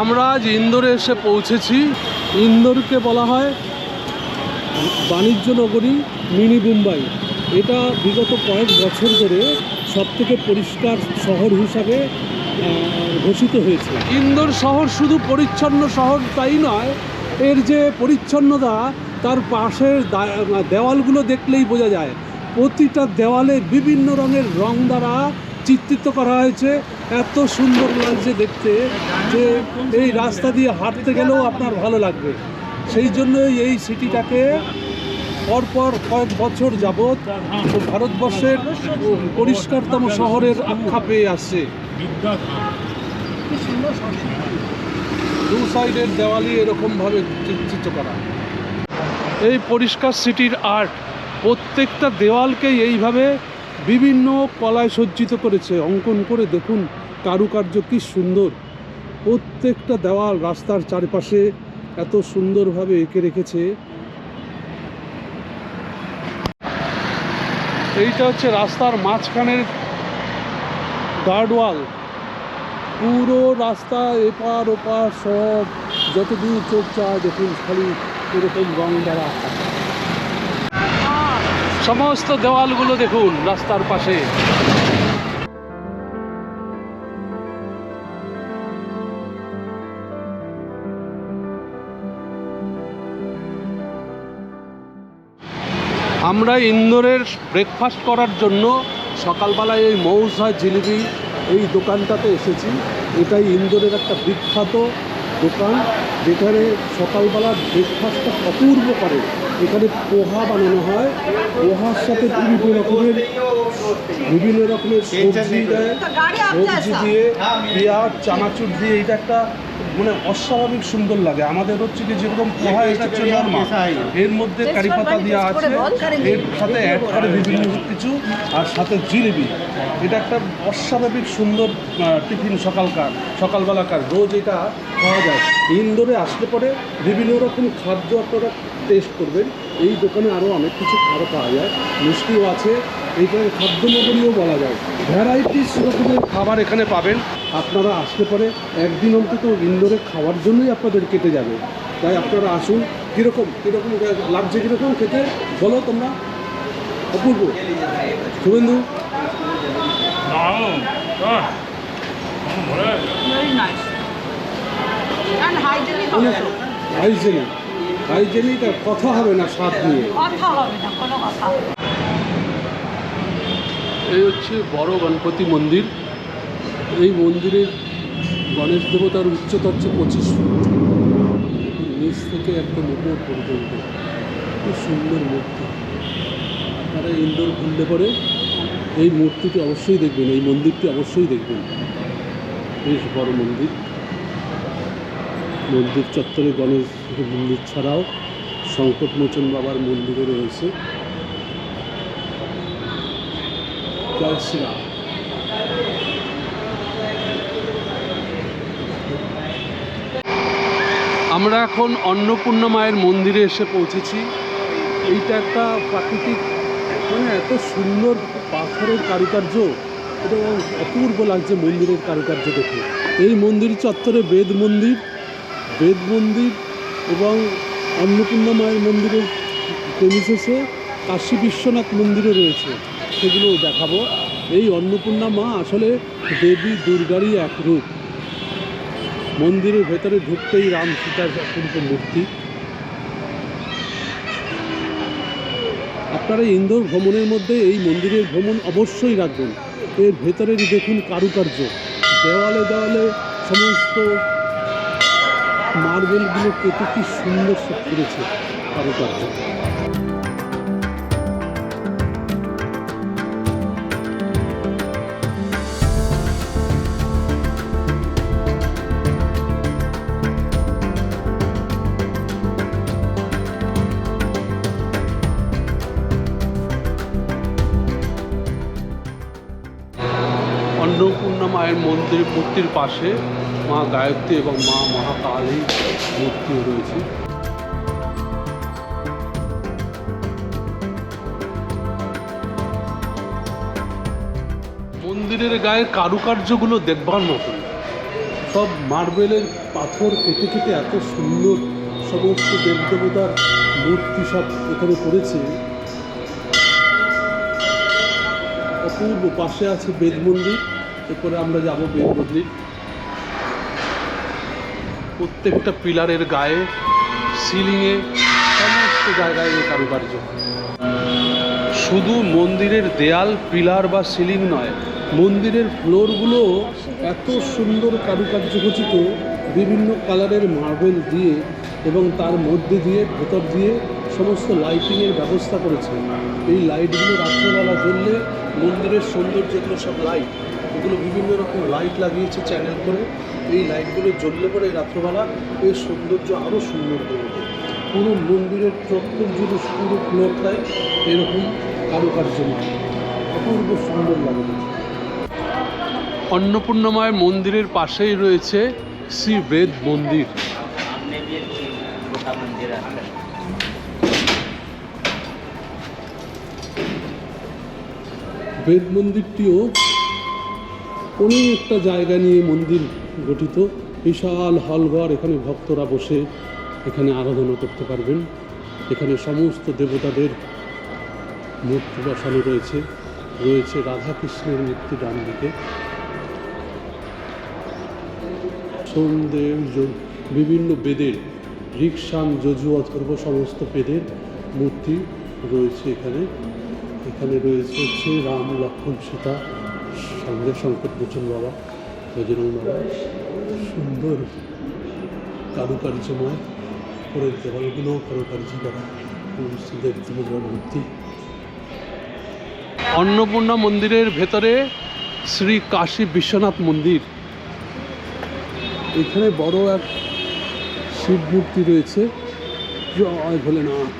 আমরা আজ ইন্দোরে এসে পৌঁছেছি। ইন্দোরকে বলা হয় বাণিজ্য নগরী মিনি মুম্বাই। এটা বিগত কয়েক বছর ধরে সব থেকে পরিষ্কার শহর হিসাবে ঘোষিত হয়েছে। ইন্দোর শহর শুধু পরিচ্ছন্ন শহর তাই নয়, এর যে পরিচ্ছন্নতা, তার পাশের দেওয়ালগুলো দেখলেই বোঝা যায়। প্রতিটা দেওয়ালে বিভিন্ন রঙের রং দ্বারা চিত্রিত করা হয়েছে। এত সুন্দর লাগছে দেখতে যে এই রাস্তা দিয়ে হাঁটতে গেলেও আপনার ভালো লাগবে। সেই জন্যই এই সিটিটাকে পরপর কয়েক বছর যাবৎ ভারতবর্ষের পরিষ্কারতম শহরের আখ্যা পেয়ে আসছে। দু সাইডের দেওয়ালি এরকমভাবে চিত্রিত করা। এই পরিষ্কার সিটির আর্ট প্রত্যেকটা দেওয়ালকে এইভাবে বিভিন্ন কলায় সজ্জিত করেছে। অঙ্কন করে দেখুন কারুকার্য কি সুন্দর। প্রত্যেকটা দেওয়াল রাস্তার চারপাশে এত সুন্দরভাবে এঁকে রেখেছে। এইটা হচ্ছে রাস্তার মাঝখানের গার্ডওয়াল পুরো রাস্তা এপার ওপার সব যত দূর চোখ চায় দেখুন খালি এরকম রং দ্বারা। সমস্ত দেওয়ালগুলো দেখুন রাস্তার পাশে। আমরা ইন্দোরের ব্রেকফাস্ট করার জন্য সকালবেলায় এই মৌসা জিলিপি এই দোকানটাতে এসেছি। এটাই ইন্দোরের একটা বিখ্যাত দোকান, যেখানে সকালবেলার ব্রেকফাস্টটা অপূর্ব করে। এখানে পোহা বানানো হয়। পোহার সাথে বিভিন্ন রকমের বিভিন্ন রকমের সবজি দেয়। সবজি দিয়ে পেঁয়াজ চানাচুর দিয়ে এটা একটা মানে অস্বাভাবিক সুন্দর লাগে। আমাদের হচ্ছে কি যেরকম পোহা এটা হচ্ছে নর্মাল এর মধ্যে কারি পাতা দেওয়া আছে এর সাথে অ্যাড করে বিভিন্ন কিছু আর সাথে জিলিপি। এটা একটা অস্বাভাবিক সুন্দর টিফিন সকালকার সকালবেলাকার। রোজ এটা পাওয়া যায়। ইন্দোরে আসলে পরে বিভিন্ন রকম খাদ্য আপনারা টেস্ট করবেন। এই দোকানে আরও অনেক কিছু খাবার পাওয়া যায়। মিষ্টিও আছে এইটাকে খাদ্য নগরীও বলা যায়। ভ্যারাইটিস রকমের খাবার এখানে পাবেন। আপনারা আসলে পরে একদিন অন্তত ইন্দোরে খাওয়ার জন্যই আপনাদের কেটে যাবে। তাই আপনারা আসুন কীরকম কীরকম লাগছে কীরকম খেতে বলো তোমরা। অপূর্ব। শুভেন্দু. হাইজেনিক হাইজেনিক কথা হবে না স্বাদ নিয়ে। কথা হবে না কোনো কথা এই হচ্ছে বড় গণপতি মন্দির। এই মন্দিরের গণেশ দেবতার উচ্চতা হচ্ছে পঁচিশ ফুট। নিচ থেকে একদম উপর পর্যন্ত। খুব সুন্দর মূর্তি। আপনারা ইন্দোর ঘুরলে পরে এই মূর্তিটি অবশ্যই দেখবেন, এই মন্দিরটি অবশ্যই দেখবেন। বেশ বড় মন্দির। মন্দির চত্বরে গণেশ মন্দির ছাড়াও সংকটমোচন বাবার মন্দিরও রয়েছে। জয় শ্রীরাম আমরা এখন অন্নপূর্ণা মায়ের মন্দিরে এসে পৌঁছেছি। এইটা একটা প্রাকৃতিক মানে এত সুন্দর পাথরের কারুকার্য, এটা অপূর্ব লাগছে মন্দিরের কারুকার্য দেখে। এই মন্দির চত্বরে বেদ মন্দির বেদ মন্দির এবং অন্নপূর্ণা মায়ের মন্দিরের প্রেমিসেসে কাশী বিশ্বনাথ মন্দিরও রয়েছে। সেগুলো দেখাবো। এই অন্নপূর্ণা মা আসলে দেবী দুর্গারই এক রূপ। মন্দিরের ভেতরে ঢুকতেই রাম সীতার অপূর্ব মূর্তি। আপনারা ইন্দোর ভ্রমণের মধ্যে এই মন্দিরের ভ্রমণ অবশ্যই রাখবেন। এর ভেতরের দেখুন কারুকার্য। দেওয়ালে দেওয়ালে সমস্ত মার্বেলগুলো কেটে কি সুন্দর করেছে কারুকার্য। মায়ের মন্দির মূর্তির পাশে মা গায়ত্রী এবং মা মহাকালী মূর্তিও রয়েছে। মন্দিরের গায়ের কারুকার্যগুলো দেখবার মতন। সব মার্বেলের পাথর কেটে কেটে এত সুন্দর সমস্ত দেবদেবতার মূর্তি সব এখানে করেছে অপূর্ব পাশে আছে বেদ মন্দির। এরপরে আমরা যাব বেদ মন্দির প্রত্যেকটা পিলারের গায়ে সিলিংয়ে সমস্ত জায়গায় এই কারুকার্য। শুধু মন্দিরের দেয়াল, পিলার বা সিলিং নয়, মন্দিরের ফ্লোরগুলো এত সুন্দর কারুকার্য খচিত বিভিন্ন কালারের মার্বেল দিয়ে এবং তার মধ্যে দিয়ে, ভেতর দিয়ে সমস্ত লাইটিংয়ের ব্যবস্থা করেছে। এই লাইটগুলো রাত্রেবেলা জ্বললে মন্দিরের সৌন্দর্যগুলো সব লাইট এগুলো বিভিন্ন রকম লাইট লাগিয়েছে চ্যানেল করে। এই লাইটগুলো জ্বললে পরে রাত্রবেলা এর সৌন্দর্য আরও সুন্দর করে পুরো মন্দিরের চত্বর জুড়ে পুরো ফ্লোরটায় এরকম কারুকার্য নয়। অপূর্ব সুন্দর লাগে। অন্নপূর্ণময় মন্দিরের পাশেই রয়েছে শ্রী বেদ মন্দির। বেদ মন্দিরটিও অনেকটা জায়গা নিয়ে মন্দির গঠিত, বিশাল হলঘর, এখানে ভক্তরা বসে এখানে আরাধনা করতে পারবেন। এখানে সমস্ত দেবতাদের মূর্তি বসানো রয়েছে। রয়েছে রাধাকৃষ্ণের মূর্তি ডান দিকে। য- বিভিন্ন বেদের ঋকসান যজু অথর্ব সমস্ত বেদের মূর্তি রয়েছে এখানে। এখানে রয়েছে হচ্ছে রাম, লক্ষ্মণ, সীতা। সংকট মোচন বাবা বজরং বাবা। সুন্দর কারুকার্যময় করে দেওয়ালগুলো কারুকার্য করা দেবদেবতার মূর্তি অন্নপূর্ণা মন্দিরের ভেতরে শ্রী কাশী বিশ্বনাথ মন্দির। এখানে বড় এক শিব মূর্তি রয়েছে, জয় ভোলেনাথ।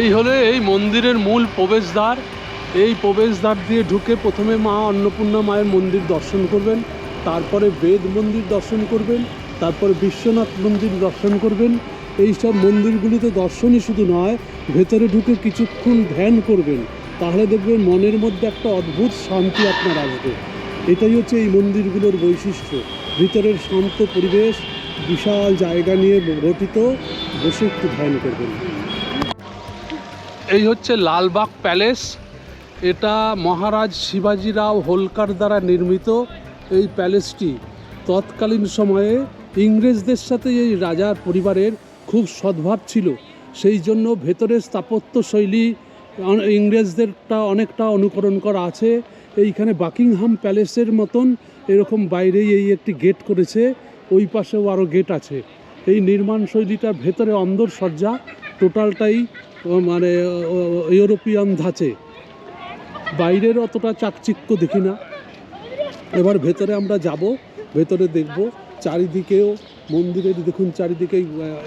এই হলে এই মন্দিরের মূল প্রবেশদ্বার। এই প্রবেশদ্বার দিয়ে ঢুকে প্রথমে মা অন্নপূর্ণা মায়ের মন্দির দর্শন করবেন, তারপরে বেদ মন্দির দর্শন করবেন, তারপরে বিশ্বনাথ মন্দির দর্শন করবেন। এই সব মন্দিরগুলিতে দর্শনই শুধু নয়, ভেতরে ঢুকে কিছুক্ষণ ধ্যান করবেন। তাহলে দেখবেন মনের মধ্যে একটা অদ্ভুত শান্তি আপনার আসবে। এটাই হচ্ছে এই মন্দিরগুলোর বৈশিষ্ট্য। ভিতরের শান্ত পরিবেশ, বিশাল জায়গা নিয়ে গঠিত, বসে একটু ধ্যান করবেন। এই হচ্ছে লালবাগ প্যালেস। এটা মহারাজ শিবাজিরাও হোলকার দ্বারা নির্মিত এই প্যালেসটি। তৎকালীন সময়ে ইংরেজদের সাথে এই রাজার পরিবারের খুব সদ্ভাব ছিল। সেই জন্য ভেতরের স্থাপত্য শৈলী ইংরেজদেরটা অনেকটা অনুকরণ করা আছে। এইখানে বাকিংহাম প্যালেসের মতন এরকম বাইরেই এই একটি গেট করেছে। ওই পাশেও আরও গেট আছে। এই নির্মাণ শৈলীটা ভেতরে অন্দর সজ্জা টোটালটাই মানে ইউরোপিয়ান ধাঁচে। বাইরের অতটা চাকচিক্য দেখি না। এবার ভেতরে আমরা যাব, ভেতরে দেখব চারিদিকেও মন্দিরের, দেখুন চারিদিকে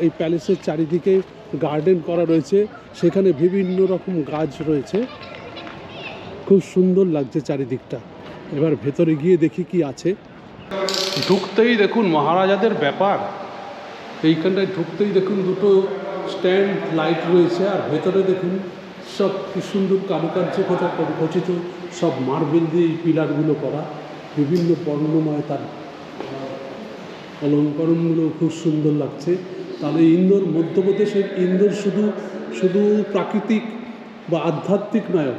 এই প্যালেসের চারিদিকে গার্ডেন করা রয়েছে। সেখানে বিভিন্ন রকম গাছ রয়েছে। খুব সুন্দর লাগছে চারিদিকটা। এবার ভেতরে গিয়ে দেখি কি আছে। ঢুকতেই দেখুন মহারাজাদের ব্যাপার। এইখানটায় ঢুকতেই দেখুন দুটো স্ট্যান্ড লাইট রয়েছে, আর ভেতরে দেখুন সব কি সুন্দর কারুকার্য কথা খচিত সব মার্বেল দিয়ে এই পিলারগুলো করা, বিভিন্ন বর্ণময় তার অলঙ্করণগুলো খুব সুন্দর লাগছে। তাহলে ইন্দোর মধ্যপ্রদেশের ইন্দোর শুধু শুধু প্রাকৃতিক বা আধ্যাত্মিক নয়,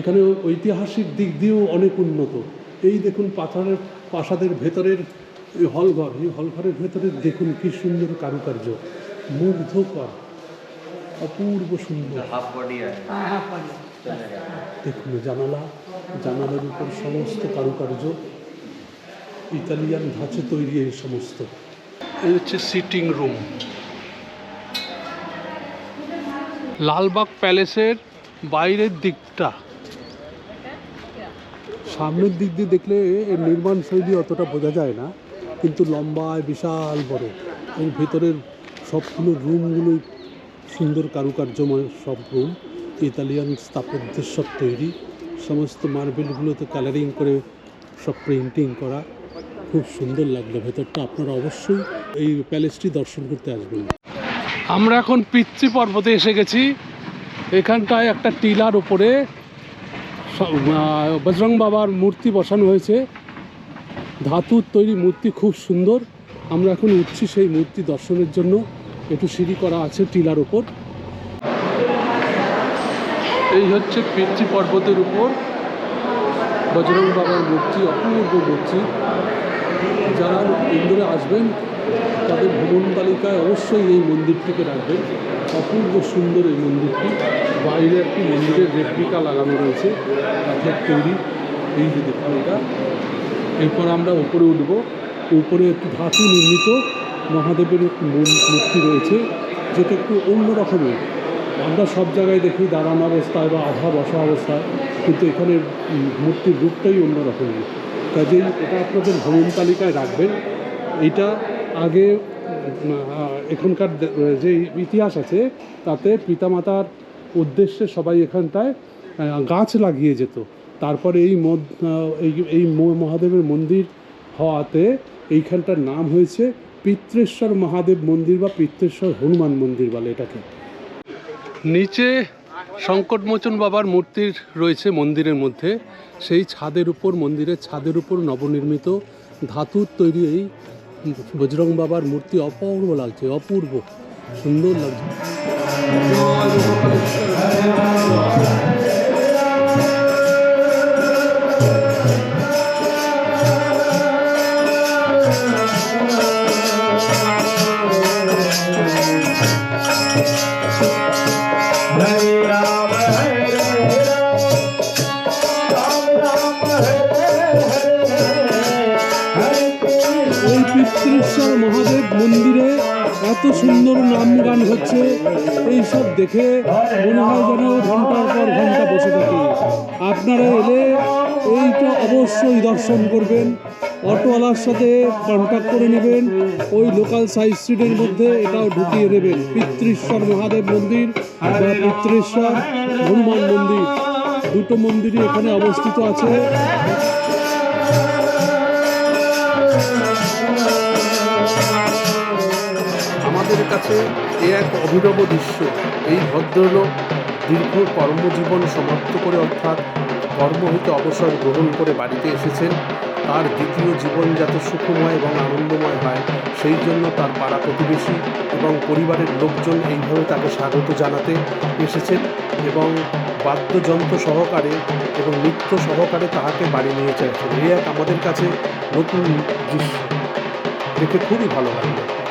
এখানে ঐতিহাসিক দিক দিয়েও অনেক উন্নত। এই দেখুন পাথরের, প্রাসাদের ভেতরের হলঘর, এই হলঘরের ভেতরে দেখুন কি সুন্দর কারুকার্য। মুগ্ধকর। অপূর্ব সুন্দর। হ্যাঁ, দেখুন জানালা জানালার উপর সমস্ত কারুকার্য। ইতালিয়ান ধাঁচে তৈরি এই সমস্ত। এই হচ্ছে সিটিং রুম লালবাগ প্যালেসের বাইরের দিকটা। সামনের দিক দিয়ে দেখলে এর নির্মাণ শৈলী অতটা বোঝা যায় না কিন্তু লম্বায় বিশাল বড়। এর ভেতরের সবগুলো রুমগুলো সুন্দর কারুকার্যময় সব রুম, ইতালিয়ান স্থাপত্যের সব তৈরি। সমস্ত মার্বেলগুলোতে কালারিং করে সব প্রিন্টিং করা। খুব সুন্দর লাগল ভেতরটা, আপনারা অবশ্যই এই প্যালেসটি দর্শন করতে আসবেন। আমরা এখন পিতৃ পর্বতে এসে গেছি। এখানটায় একটা টিলার উপরে বজরং বাবার মূর্তি বসানো হয়েছে। ধাতুর তৈরি মূর্তি খুব সুন্দর। আমরা এখন উঠছি সেই মূর্তি দর্শনের জন্য। একটু সিঁড়ি করা আছে টিলার উপর। এই হচ্ছে পিতৃ পর্বতের উপর। বজরং বাবার মূর্তি, অপূর্ব মূর্তি। যারা ইন্দোরে আসবেন, তাদের ভ্রমণ তালিকায় অবশ্যই এই মন্দিরটিকে রাখবেন। অপূর্ব সুন্দর এই মন্দিরটি। বাইরে একটি মন্দিরের রেপ্লিকা লাগানো রয়েছে, কাঠের তৈরি। এই যে দেখুন এটা। এরপর আমরা উপরে উঠব। উপরে একটি ধাতু নির্মিত। মহাদেবের মূর্তি রয়েছে, যেটা একটু অন্য রকমের। আমরা সব জায়গায় দেখি দাঁড়ানো অবস্থায় বা আধা বসা অবস্থায়, কিন্তু এখানে মূর্তির রূপটাই অন্য রকমের। কাজেই এটা আপনাদের ভ্রমণ তালিকায় রাখবেন। এটা আগে এখানকার যে ইতিহাস আছে, তাতে পিতামাতার উদ্দেশ্যে সবাই এখানটায় গাছ লাগিয়ে যেত। তারপরে এই মদ এই মহাদেবের মন্দির হওয়াতে এইখানটার নাম হয়েছে পিত্রেশ্বর মহাদেব মন্দির বা পিত্রেশ্বর হনুমান মন্দির বলে এটাকে। নিচে সংকটমোচন বাবার মূর্তি রয়েছে মন্দিরের মধ্যে। সেই ছাদের উপর, মন্দিরের ছাদের উপর নবনির্মিত ধাতুর তৈরি এই বজরং বাবার মূর্তি অপূর্ব লাগছে, অপূর্ব। সুন্দর লাগছে। এত সুন্দর নাম গান হচ্ছে, এইসব দেখে মনে হয় যেন ঘণ্টার পর ঘণ্টা বসে থাকি। আপনারা এলে এইটা অবশ্যই দর্শন করবেন, অটোওয়ালার সাথে কন্ট্যাক্ট করে নেবেন, ওই লোকাল সাইড স্ট্রিটের মধ্যে এটাও ঢুকিয়ে দেবেন। পিতৃশ্বর মহাদেব মন্দির বা পিতৃশ্বর হনুমান মন্দির, দুটো মন্দিরই এখানে অবস্থিত আছে। কাছে এ এক অভিনব দৃশ্য। এই ভদ্রলোক দীর্ঘ কর্মজীবন সমাপ্ত করে অর্থাৎ কর্ম হইতে অবসর গ্রহণ করে বাড়িতে এসেছেন। তার দ্বিতীয় জীবন যাতে সুখময় এবং আনন্দময় হয়, সেই জন্য তার পাড়া প্রতিবেশী এবং পরিবারের লোকজন এইভাবে তাকে স্বাগত জানাতে এসেছেন এবং বাদ্যযন্ত্র সহকারে এবং নৃত্য সহকারে তাহাকে বাড়ি নিয়ে চাইছেন এই এক আমাদের কাছে নতুন দৃশ্য। দেখে খুবই ভালো লাগল।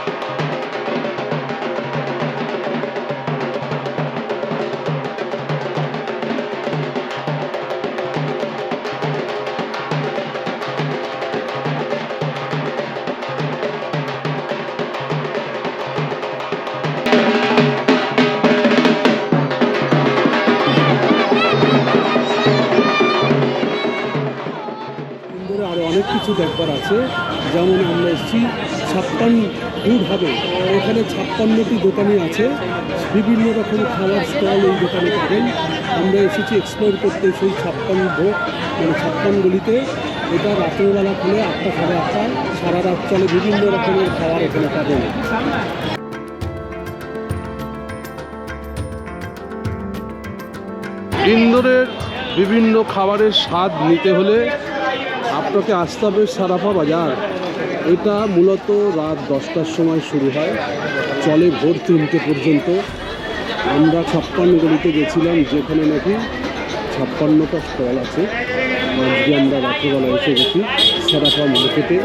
কিছু দেখবার আছে। যেমন আমরা এসেছি ছাপ্পান্ন হবে এখানে ছাপ্পান্নটি দোকানই আছে। বিভিন্ন রকমের খাবার স্টল এই দোকানে পাবেন। আমরা এসেছি এক্সপ্লোর করতে সেই ছাপ্পান্ন ভোগ মানে ছাপ্পান এটা রাত্রেবেলা খুলে আটটা, সাড়ে আটটা, সারা রাত চলে বিভিন্ন রকমের খাবার এখানে পাবেন। ইন্দোরের বিভিন্ন খাবারের স্বাদ নিতে হলে আসতে হবে সারাফা বাজার। এটা মূলত রাত দশটার সময় শুরু হয়। চলে ভোর তিনটে পর্যন্ত। আমরা ছাপ্পান্ন গলিতে গেছিলাম, যেখানে নাকি ছাপ্পান্নটা স্টল আছে। আজকে আমরা রাত্রিবেলা এসে গেছি সারাফা মার্কেটে।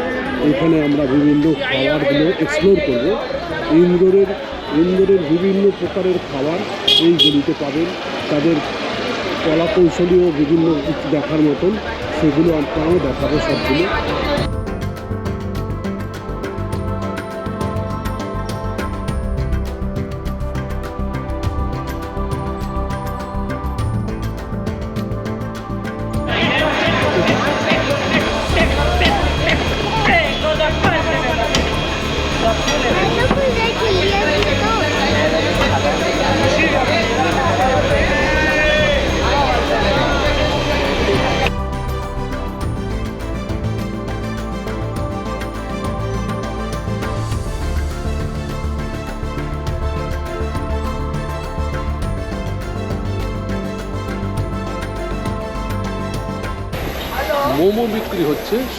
এখানে আমরা বিভিন্ন খাবারগুলো এক্সপ্লোর করব। ইন্দোরের ইন্দোরের বিভিন্ন প্রকারের খাবার এই গলিতে পাবেন। তাদের কলা কৌশলীয় বিভিন্ন দেখার মতন। সেগুলো আপনারাও দেখাবো সবগুলো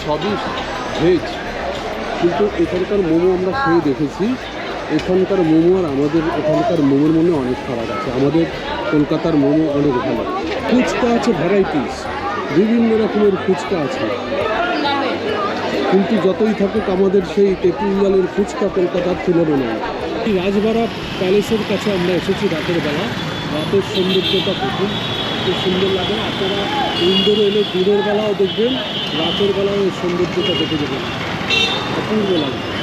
সবই ভেজ কিন্তু এখানকার মোমো আমরা খেয়ে দেখেছি। এখানকার মোমো আর আমাদের এখানকার মোমোর মনে অনেক ফারাক আছে। আমাদের কলকাতার মোমো অনেক ভালো। ফুচকা আছে ভ্যারাইটিস বিভিন্ন রকমের ফুচকা আছে। কিন্তু যতই থাকুক আমাদের সেই তেঁতুল ফুচকা কলকাতার তুলনা নয় এই রাজবাড়া প্যালেসের কাছে আমরা এসেছি রাতের বেলা। রাতের সৌন্দর্যটা দেখুন খুব সুন্দর লাগে আপনারা ইন্দোরে এলে দিনের বেলাও দেখবেন, রাতের বেলাও এই সৌন্দর্যটা দেখে দেবেন অপূর্ব লাগে।